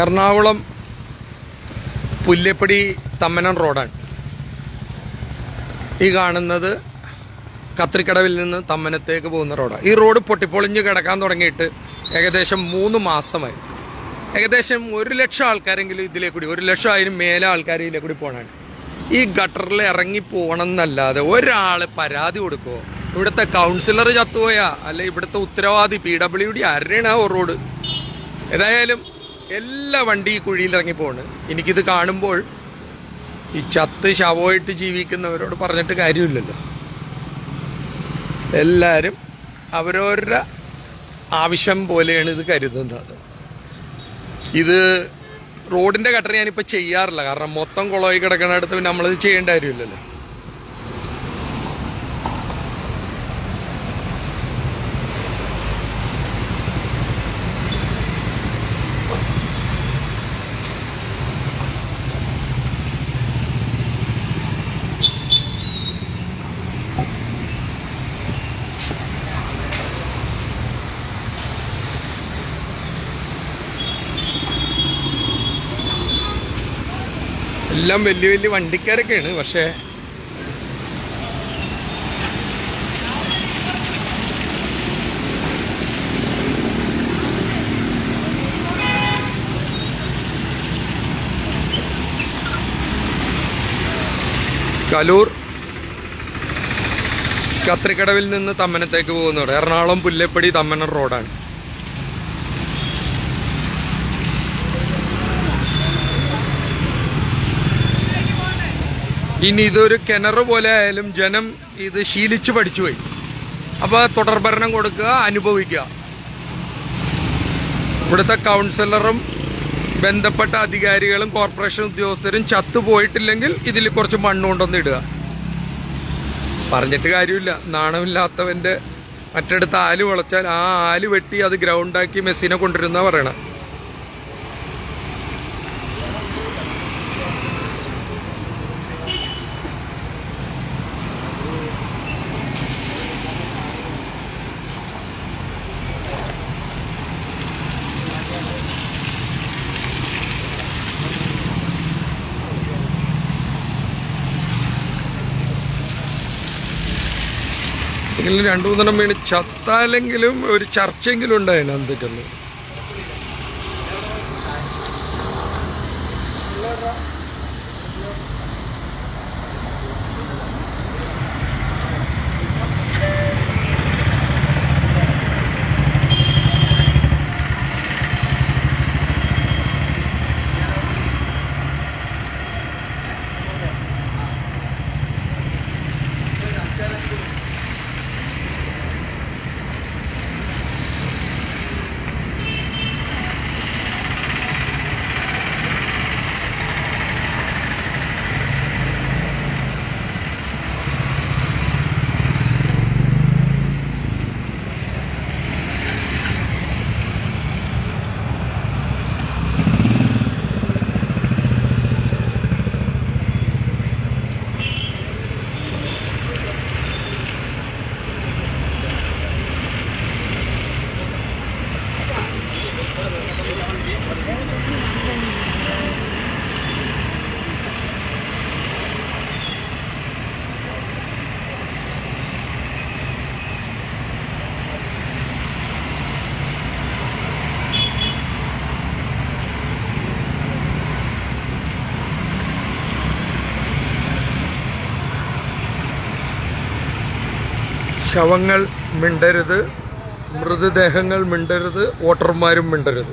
എറണാകുളം പുല്ലപ്പടി തമ്മനം റോഡാണ്. ഈ കാണുന്നത് കത്രിക്കടവിൽ നിന്ന് തമ്മനത്തേക്ക് പോകുന്ന റോഡാണ്. ഈ റോഡ് പൊട്ടിപ്പൊളിഞ്ഞ് കിടക്കാൻ തുടങ്ങിയിട്ട് ഏകദേശം മൂന്ന് മാസമായി. ഏകദേശം ഒരു ലക്ഷം ആൾക്കാരെങ്കിലും ഇതിലേ കൂടി ഒരു ലക്ഷം ആയിരം മേലെ ആൾക്കാർ ഇതിലേ കൂടി പോകണാണ് ഈ ഗട്ടറിൽ ഇറങ്ങി പോകണം എന്നല്ലാതെ ഒരാൾ പരാതി കൊടുക്കുമോ ഇവിടുത്തെ കൗൺസിലർ ചത്തുപോയാ? അല്ലെ ഇവിടുത്തെ ഉത്തരവാദി പി ഡബ്ല്യു ഡി ആരുടെയാണ് ആ റോഡ്? ഏതായാലും എല്ലാ വണ്ടി കുഴിയിൽ ഇറങ്ങി പോണ് എനിക്കിത് കാണുമ്പോൾ ഈ ചത്ത് ശവമായിട്ട് ജീവിക്കുന്നവരോട് പറഞ്ഞിട്ട് കാര്യമില്ലല്ലോ. എല്ലാവരും അവരവരുടെ ആവശ്യം പോലെയാണ് ഇത് കരുതുന്നത്. ഇത് റോഡിന്റെ കട്ടർ ഞാനിപ്പോൾ ചെയ്യാറില്ല. കാരണം മൊത്തം കുളമായി കിടക്കുന്നിടത്ത് നമ്മളിത് ചെയ്യേണ്ട കാര്യമില്ലല്ലോ. എല്ലാം വലിയ വലിയ വണ്ടിക്കാരൊക്കെയാണ് പക്ഷേ കലൂർ കത്രിക്കടവിൽ നിന്ന് തമ്മനത്തേക്ക് പോകുന്ന റോഡ് എറണാകുളം പുല്ലപ്പടി തമ്മനം റോഡാണ്. ഇനി ഇതൊരു കിണർ പോലെ ആയാലും ജനം ഇത് ശീലിച്ച് പഠിച്ചുപോയി അപ്പൊ തുടർഭരണം കൊടുക്കുക അനുഭവിക്കുക. ഇവിടുത്തെ കൗൺസിലറും ബന്ധപ്പെട്ട അധികാരികളും കോർപ്പറേഷൻ ഉദ്യോഗസ്ഥരും ചത്തുപോയിട്ടില്ലെങ്കിൽ ഇതിൽ കുറച്ച് മണ്ണ് കൊണ്ടൊന്ന് ഇടുക. പറഞ്ഞിട്ട് കാര്യമില്ല. നാണമില്ലാത്തവന്റെ മറ്റടുത്ത് ആൽ വളച്ചാൽ ആ ആൽ വെട്ടി അത് ഗ്രൗണ്ടാക്കി മെസ്സിനെ കൊണ്ടുവരുന്ന പറയണം. എങ്കിലും രണ്ടു മൂന്നെണ്ണം വീണ് ചത്താലെങ്കിലും ഒരു ചർച്ചയെങ്കിലും ഉണ്ടായിരുന്നു എന്തൊക്കെയൊന്ന് ശവങ്ങൾ മിണ്ടരുത് മൃതദേഹങ്ങൾ മിണ്ടരുത് വോട്ടർമാരും മിണ്ടരുത്.